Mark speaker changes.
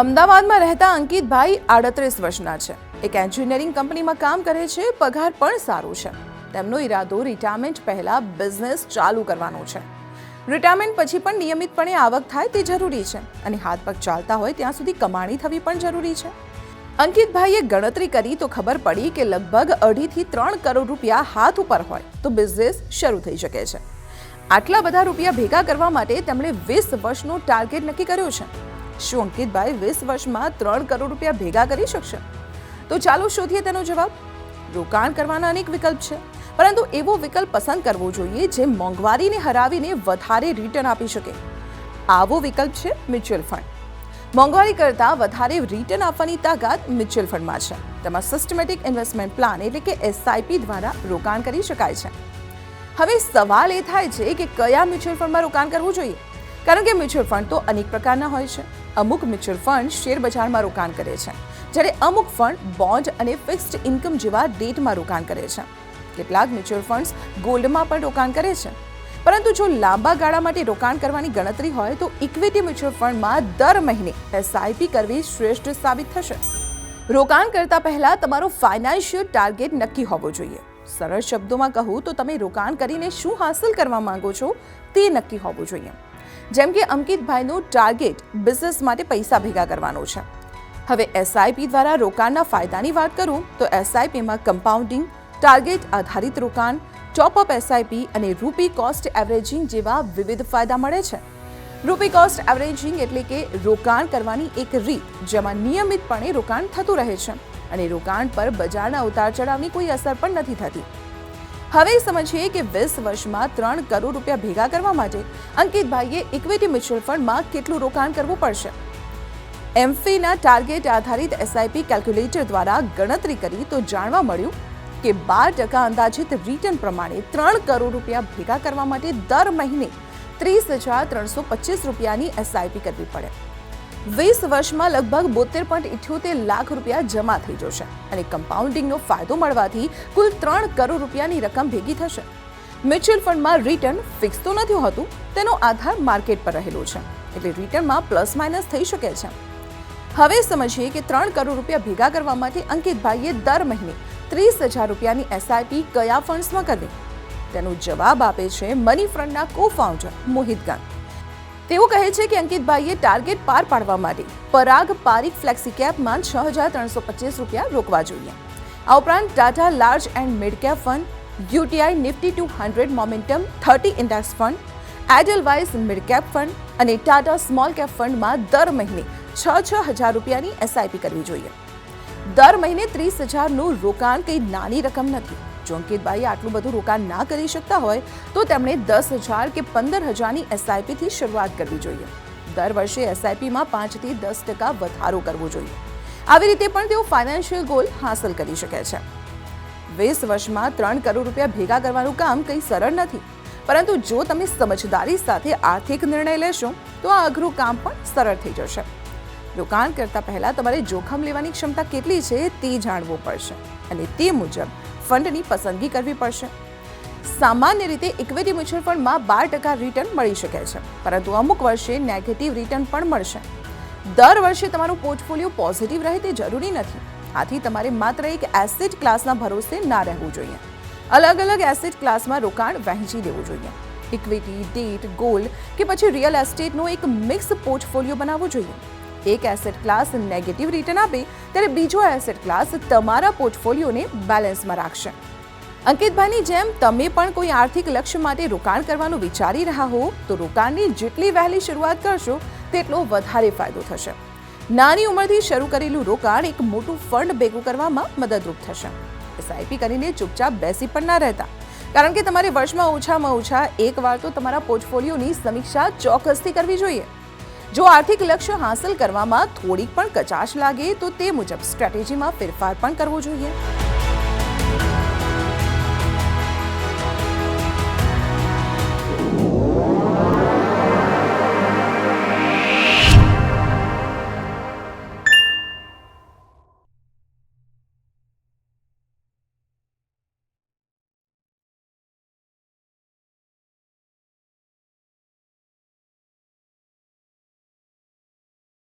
Speaker 1: અમદાવાદમાં રહેતા અંકિતભાઈ આડત્રીસ વર્ષના છે. એક એન્જિનિયરિંગ કંપનીમાં કામ કરે છે, પગાર પણ સારો છે. તેમનો ઈરાદો રિટાયરમેન્ટ પહેલા બિઝનેસ ચાલુ કરવાનો છે. રિટાયરમેન્ટ પછી પણ નિયમિતપણે આવક થાય તે જરૂરી છે અને હાથ પગ ચાલતા હોય ત્યાં સુધી કમાણી થવી પણ જરૂરી છે. અંકિતભાઈએ ગણતરી કરી તો ખબર પડી કે લગભગ અઢીથી ત્રણ કરોડ રૂપિયા હાથ ઉપર હોય તો બિઝનેસ શરૂ થઈ શકે છે. આટલા બધા રૂપિયા ભેગા કરવા માટે તેમણે વીસ વર્ષનો ટાર્ગેટ નક્કી કર્યો છે. શું અંકિતભાઈ વીસ વર્ષમાં ત્રણ કરોડ રૂપિયા ભેગા કરી શકશે? તો ચાલો શોધીએ તેનો જવાબ. રોકાણ કરવાના અનેક વિકલ્પ છે, પરંતુ એવો વિકલ્પ પસંદ કરવો જોઈએ જે મોંઘવારીને હરાવીને વધારે રિટર્ન આપી શકે. આવો વિકલ્પ છે મ્યુચ્યુઅલ ફંડ મોંઘવારી કરતાં વધારે રિટર્ન આપવાની તાકાત મ્યુચ્યુઅલ ફંડમાં છે. તેમાં સિસ્ટમેટિક ઇન્વેસ્ટમેન્ટ પ્લાન એટલે કે એસઆઈપી દ્વારા રોકાણ કરી શકાય છે. હવે સવાલ એ થાય છે કે કયા મ્યુચ્યુઅલ ફંડમાં રોકાણ કરવું જોઈએ? કારણ કે મ્યુચ્યુઅલ ફંડ તો અનેક પ્રકારના હોય છે. અમુક મ્યુચ્યુઅલ ફંડ શેર બજારમાં રોકાણ કરે છે. જ્યારે અમુક ફંડ બોન્ડ અને ફિક્સ્ડ ઇન્કમ જેવા ડેટમાં રોકાણ કરે છે. કેટલાક મ્યુચ્યુઅલ ફંડ્સ ગોલ્ડમાં પણ રોકાણ કરે છે. પરંતુ જો લાંબા ગાળા માટે રોકાણ કરવાની ગણતરી હોય તો ઇક્વિટી મ્યુચ્યુઅલ ફંડમાં દર મહિને એસઆઈપી કરવી શ્રેષ્ઠ સાબિત થશે. રોકાણ કરતા પહેલા તમારો ફાઇનાન્શિયલ ટાર્ગેટ નક્કી હોવો જોઈએ. સરળ શબ્દોમાં કહું તો તમે રોકાણ કરીને શું હાંસલ કરવા માંગો છો તે નક્કી હોવું જોઈએ. જેમ કે અંકિતભાઈનો ટાર્ગેટ બિઝનેસ માટે પૈસા ભેગા કરવાનો છે. હવે એસઆઈપી દ્વારા રોકાણના ફાયદાની વાત કરું તો એસઆઈપીમાં કમ્પાઉન્ડિંગ ટાર્ગેટ આધારિત રોકાણ ટોપ અપ એસઆઈપી અને રૂપી કોસ્ટ એવરેજિંગ જેવા વિવિધ ફાયદા મળે છે. રૂપી કોસ્ટ એવરેજિંગ એટલે કે રોકાણ કરવાની એક રીત જેમાં નિયમિતપણે રોકાણ થતું રહે છે અને રોકાણ પર બજારના ઉતાર ચઢાવની કોઈ અસર પણ નથી થતી. હવે સમજીએ કે વીસ વર્ષમાં ત્રણ કરોડ રૂપિયા ભેગા કરવા માટે અંકિતભાઈએ ઇક્વિટી મ્યુચ્યુઅલ ફંડમાં કેટલું રોકાણ કરવું પડશે? એમફીના ટાર્ગેટ આધારિત એસઆઈપી કેલ્ક્યુલેટર દ્વારા ગણતરી કરી તો જાણવા મળ્યું કે બાર ટકા અંદાજિત રિટર્ન પ્રમાણે ત્રણ કરોડ રૂપિયા ભેગા કરવા માટે દર મહિને ત્રીસ હજાર ત્રણસો પચીસ રૂપિયાની એસઆઈપી કરવી પડે. વીસ વર્ષમાં લગભગ બોતેર પોઈન્ટ ઇઠ્યોતેર લાખ રૂપિયા જમા થઈ જશે અને કમ્પાઉન્ડિંગનો ફાયદો મળવાથી કુલ ત્રણ કરોડ રૂપિયાની રકમ ભેગી થશે. મ્યુચ્યુઅલ ફંડમાં રિટર્ન ફિક્સ તો નથી હોતું, તેનો આધાર માર્કેટ પર રહેલો છે, એટલે રિટર્નમાં પ્લસ માઇનસ થઈ શકે છે. હવે સમજીએ કે ત્રણ કરોડ રૂપિયા ભેગા કરવા માટે અંકિતભાઈએ દર મહિને ત્રીસ હજાર રૂપિયાની એસઆઈપી કયા ફંડ્સમાં કરવી? તેનો જવાબ આપે છે મની ફ્રન્ટના કો ફાઉન્ડર મોહિત ગાંધી તેઓ કહે છે કે અંકિતભાઈએ ટાર્ગેટ પાર પાડવા માટે પરાગ પારીક ફ્લેક્સી કેપમાં છ હજાર ત્રણસો પચીસ રૂપિયા રોકવા જોઈએ. આ ઉપરાંત Tata large and mid cap fund, UTI Nifty two hundred momentum, thirty index fund Edelweiss mid cap fund અને ટાટા સ્મોલ કેપ ફંડમાં દર મહિને છ છ હજાર રૂપિયાની એસઆઈપી કરવી જોઈએ. દર મહિને ત્રીસ હજારનું રોકાણ કંઈ નાની રકમ નથી. જો અંકિતભાઈ આટલું બધું રોકાણ ના કરી શકતા હોય, તો તેમણે દસ હજાર કે પંદર હજારની એસઆઈપીથી શરૂઆત કરવી જોઈએ. દર વર્ષે એસઆઈપીમાં પાંચથી દસ ટકા વધારો કરવો જોઈએ. આવી રીતે પણ તેઓ ફાઇનાન્શિયલ ગોલ હાંસલ કરી શકે છે. વીસ વર્ષમાં ત્રણ કરોડ રૂપિયા ભેગા કરવાનું કામ કંઈ સરળ નથી. પરંતુ જો તમે સમજદારી સાથે આર્થિક નિર્ણય લેશો, તો આ અઘરું કામ પણ સરળ થઈ જશે. રોકાણ કરતા પહેલા તમારે જોખમ લેવાની ક્ષમતા કેટલી છે તે જાણવું પડશે. અને તે મુજબ ફંડની પસંદગી કરવી પડશે. સામાન્ય રીતે ઇક્વિટી મ્યુચ્યુઅલ ફંડમાં બાર ટકા રિટર્ન મળી શકે છે, પરંતુ અમુક વર્ષે નેગેટિવ રિટર્ન પણ મળશે. દર વર્ષે તમારું પોર્ટફોલિયો પોઝિટિવ રહે તે જરૂરી નથી. આથી તમારે માત્ર એક એસેટ ક્લાસના ભરોસે ના રહેવું જોઈએ. અલગ અલગ એસેટ ક્લાસમાં રોકાણ વહેંચી દેવું જોઈએ. ઇક્વિટી ડેટ ગોલ્ડ કે પછી રિયલ એસ્ટેટનો એક મિક્સ પોર્ટફોલિયો બનાવવો જોઈએ. એક એસેટ ક્લાસ નેગેટિવ રિટર્ન આપે, ત્યારે બીજો એસેટ ક્લાસ તમારા પોર્ટફોલિયોને બેલેન્સમાં રાખશે. અંકિતભાઈની જેમ તમે પણ કોઈ આર્થિક લક્ષ્ય માટે રોકાણ કરવાનું વિચારી રહ્યા હો, તો રોકાણની જેટલી વહેલી શરૂઆત કરશો, તેટલો વધારે ફાયદો થશે. નાની ઉંમરથી શરૂ કરેલું રોકાણ એક મોટું ફંડ ભેગું કરવામાં મદદરૂપ થશે. એસઆઈપી કરીને ચૂપચાપ બેસી પણ ના રહેતા. કારણ કે તમારે વર્ષમાં ઓછામાં ઓછા એક વાર તો તમારા પોર્ટફોલિયોની સમીક્ષા ચોક્કસથી કરવી જોઈએ. જો આર્થિક લક્ષ્ય હાંસલ કરવામાં થોડીક પણ કચાશ લાગે, તો તે મુજબ સ્ટ્રેટેજીમાં ફેરફાર પણ કરવો જોઈએ.